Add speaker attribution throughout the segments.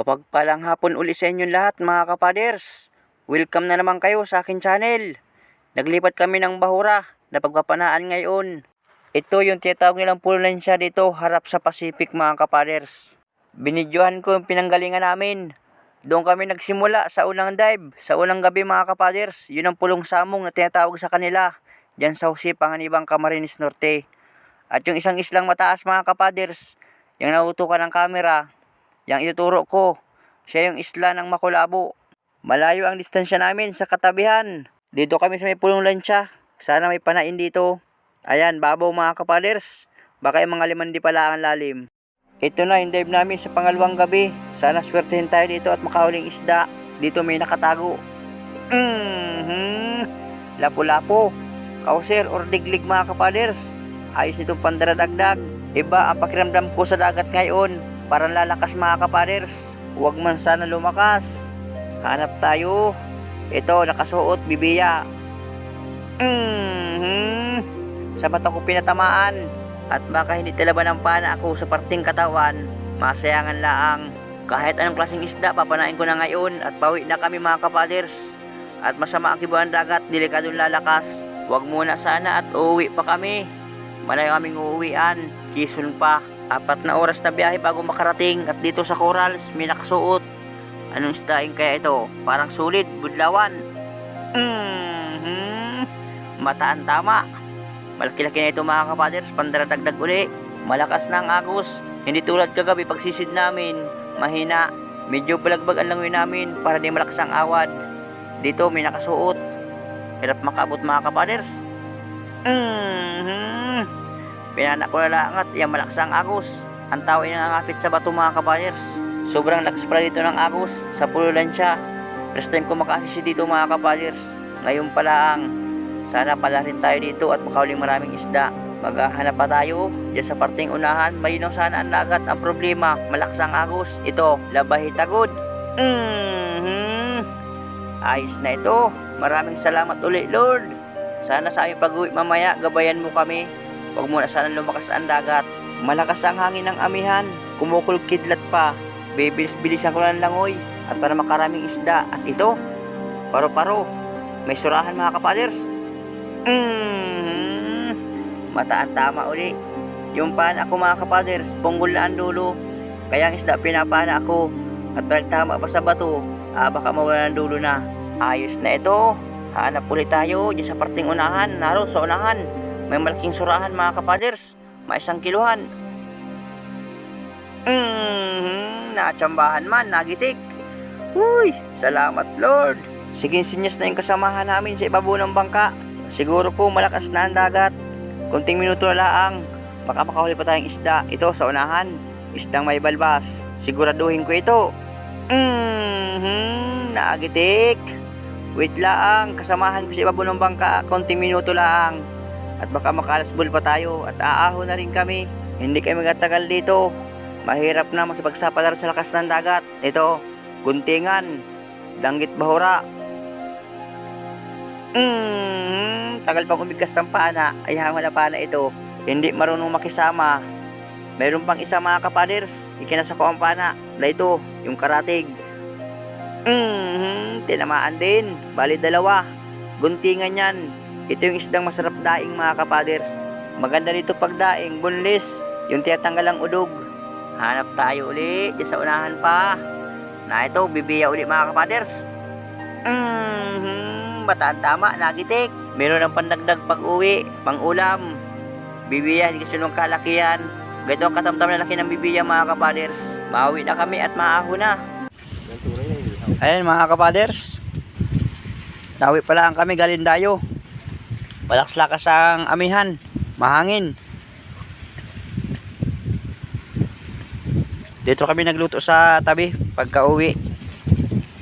Speaker 1: Mapagpalang hapon uli sa inyong lahat mga kapaders. Welcome na naman kayo sa akin channel. Naglipat kami ng bahura na pagpapanaan ngayon. Ito yung tinatawag nilang pulensya dito harap sa Pacific mga kapaders. Binidyohan ko yung pinanggalingan namin. Doon kami nagsimula sa unang dive, sa unang gabi mga kapaders. Yun ang pulong samong na tinatawag sa kanila. Diyan sa Usi, Panganibang Camarines Norte. At yung isang islang mataas mga kapaders, yung nautukan ng camera, yung ituturo ko, siya yung isla ng Makulabo. Malayo ang distansya namin sa katabihan. Dito kami sa may pulong lansya. Sana may panain dito. Ayan, babaw mga kapaders. Baka yung mga limandi pala ang lalim. Ito na yung dive namin sa pangalawang gabi. Sana swertehin tayo dito at makahuling isda. Dito may nakatago. Mhm. Lapo-lapo. Kauser or diglig mga kapaders. Ayos itong pandaradagdag. Iba ang pakiramdam ko sa dagat ngayon. Parang lalakas mga kapaders. Huwag man sana lumakas. Hanap tayo. Ito, nakasuot, bibiya. Mhm. Sa mata ko pinatamaan. At baka hindi talaban ng pana ako sa parting katawan. Masayangan laang. Kahit anong klaseng isda, papanain ko na ngayon at bawi na kami mga kapaders. At masama ang kibuan dagat, delikadong lalakas. Huwag muna sana at uuwi pa kami. Malayo kaming uuwian, Quezon pa. Apat na oras na biyahe bago makarating at dito sa corals may nakasuot. Anong isdaing kaya ito? Parang sulit, budlawan. Mhm. Mataan tama. Malaki-laki na ito mga kapaders, pandaradagdag uli. Malakas na ang agos. Hindi tulad kagabi pagsisid namin. Mahina. Medyo balagbag ang langoy namin para di malakas ang awad. Dito may nakasuot. Hirap makaabot mga kapaders. Mhm. Pinana ko na lang at yung malakas ang agos. Ang tao ay nangangapit sa bato mga kapaders. Sobrang lakas pala dito ng agos sa pululan siya. First time ko makasisi dito mga kapaders. Ngayon pala ang sana pala rin tayo dito at makauling maraming isda. Maghahanap pa tayo dyan sa parting unahan. Malinaw sana ang dagat. Ang problema, malakas ang agos. Ito, labahi tagod. Mhm. Ayos na ito. Maraming salamat uli, Lord. Sana sa aming pag-uwi mamaya, gabayan mo kami. Huwag mo na sana lumakas ang dagat. Malakas ang hangin ng amihan. Kumukulkidlat pa. Bibilis-bilisan ko lang langoy. At para makaraming isda. At ito, paro-paro. May surahan mga kapaders. Mm, mataan tama uli. Yung pana ako mga kapaders, punggol na ang dulo. Kaya ang isda pinapana ako. At pag tama pa sa bato, ah, baka mawala ng dulo na. Ayos na ito. Hanap ulit tayo dyan sa parting unahan. Naroon sa unahan. May malaking surahan mga kapaders. May isang kiluhan. Mm, natsambahan man, nagitik. Uy, salamat Lord. Sige, sinyas na yung kasamahan namin sa ibabaw ng bangka. Siguro po malakas na ang dagat. Kunting minuto na laang. Baka makahuli pa tayong isda. Ito sa unahan. Isdang may balbas. Siguraduhin ko ito. Mm-hmm, naagitik. Wait lang, kasamahan ko sa ibabaw ng bangka. Kunting minuto lang. At baka makalasbol pa tayo at aaho na rin kami. Hindi kami magatagal dito. Mahirap na makipagsapalaran sa lakas ng dagat. Ito, guntingan, danggit bahura. Mm, tagal pang umigkas ng pana, ay hangal na pana ito. Hindi marunong makisama. Meron pang isa mga kapaders, ikinasa ko ang pana. Na ito, yung karatig. Mm, tinamaan din. Bali dalawa. Guntingan yan. Ito yung isdang masarap daing mga kapaders. Maganda dito pag daing, bunlis. Yung tiyatanggal ang udog. Hanap tayo uli, sa unahan pa. Na ito, bibiya uli mga kapaders. Mm-hmm, bataan tama, nagitik. Meron ng pandagdag pag uwi, pang ulam. Bibiya, hindi kasi nung kalakihan. Ganito ang katamtam na laki ng bibiya mga kapaders. Mauwi na kami at maaho na. Ayan mga kapaders. Nawi pa lang kami galindayo. Palakas-lakas ang amihan. Mahangin. Dito kami nagluto sa tabi pagka uwi.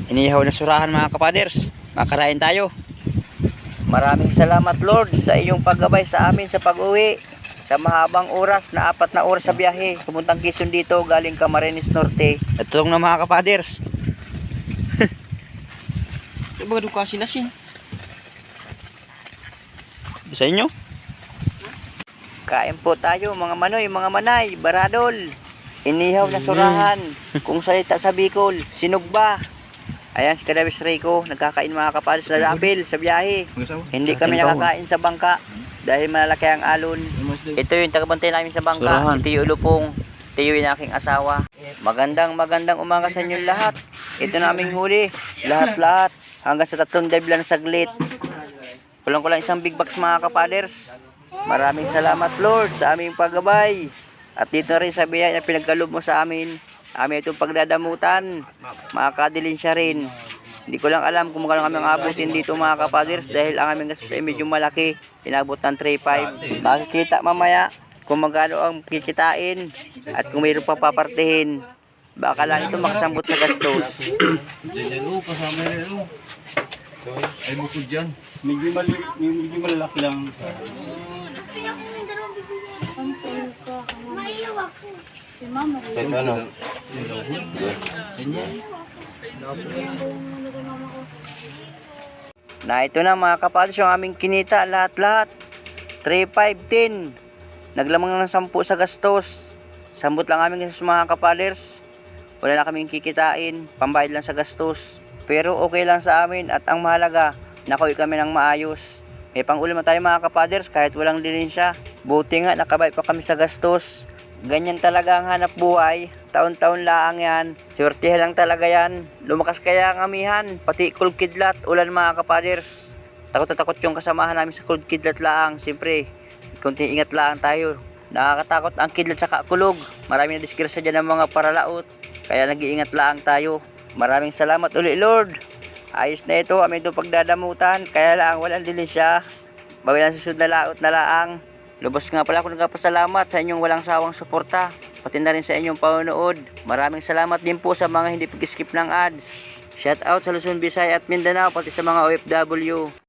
Speaker 1: Inihaw na surahan mga kapaders. Makarain tayo. Maraming salamat Lord sa iyong paggabay sa amin sa pag-uwi. Sa mahabang oras na apat na oras sa biyahe. Pumuntang Quezon dito galing Camarines Norte. Ito na mga kapaders.
Speaker 2: Di ba doon kasi nasin?
Speaker 1: Sa inyo? Kain po tayo mga manoy, mga manay, baradol. Inihaw na surahan. Kung salita sa Bicol, sinugba. Ayan si Kadawis Rico, nagkakain mga kapalis sa dapil, sa biyahe. Hindi kami nakakain sa bangka dahil malalaki ang alon. Ito yung tagabantay namin sa bangka, si Tiyo Lupong. Tiyo yung aking asawa. Magandang magandang umaga sa inyo lahat. Ito na aming huli. Lahat-lahat. Hanggang sa tatlong dive lang saglit. Kulang kulang isang big box mga kapaders. Maraming salamat Lord sa aming paggabay. At dito rin sa biyaya na pinagkalob mo sa amin. Amin itong pagdadamutan. Makakadilin siya rin. Hindi ko lang alam kung magkano kami ang abutin dito mga kapaders dahil ang aming gastos ay medyo malaki. Inabot ng 3.5. Makikita mamaya kung magkano ang kikitain at kung mayroon pa papartihin. Baka lang ito makasambot sa gastos.
Speaker 3: O. Ay bukod dyan.
Speaker 4: Medyo, mali, medyo malalaki lang.
Speaker 5: Si mama rin.
Speaker 3: Kahit ano.
Speaker 1: Na ito na mga kapaders yung aming kinita lahat-lahat. 3.510. Naglamang ng 10 sa gastos. Sambot lang aming gastos mga kapaders. Wala na kaming kikitain. Pambayad lang sa gastos. Pero okay lang sa amin at ang mahalaga, nakuha kami ng maayos. May pangulam na tayo mga kapaders kahit walang siya. Buti nga nakabay pa kami sa gastos. Ganyan talaga ang hanap buhay. Taon-taon laang yan. Swertihan lang talaga yan. Lumakas kaya ang amihan. Pati kulkidlat, ulan mga kapaders. Takot na takot yung kasamahan namin sa kulkidlat laang. Siyempre, kunting ingat lang tayo. Nakakatakot ang kidlat sa kakulog. Marami na disgrasya dyan ng mga paralaot. Kaya nag-iingat lang tayo. Maraming salamat uli Lord. Ayos na ito, amin itong pagdadamutan. Kaya lang, walang siya. Bawi lang susunod na laot na laang. Lubos nga pala ako nagpasalamat sa inyong walang sawang suporta. Pati na rin sa inyong panonood. Maraming salamat din po sa mga hindi pag-skip ng ads. Shout out sa Luzon, Visayas at Mindanao, pati sa mga OFW.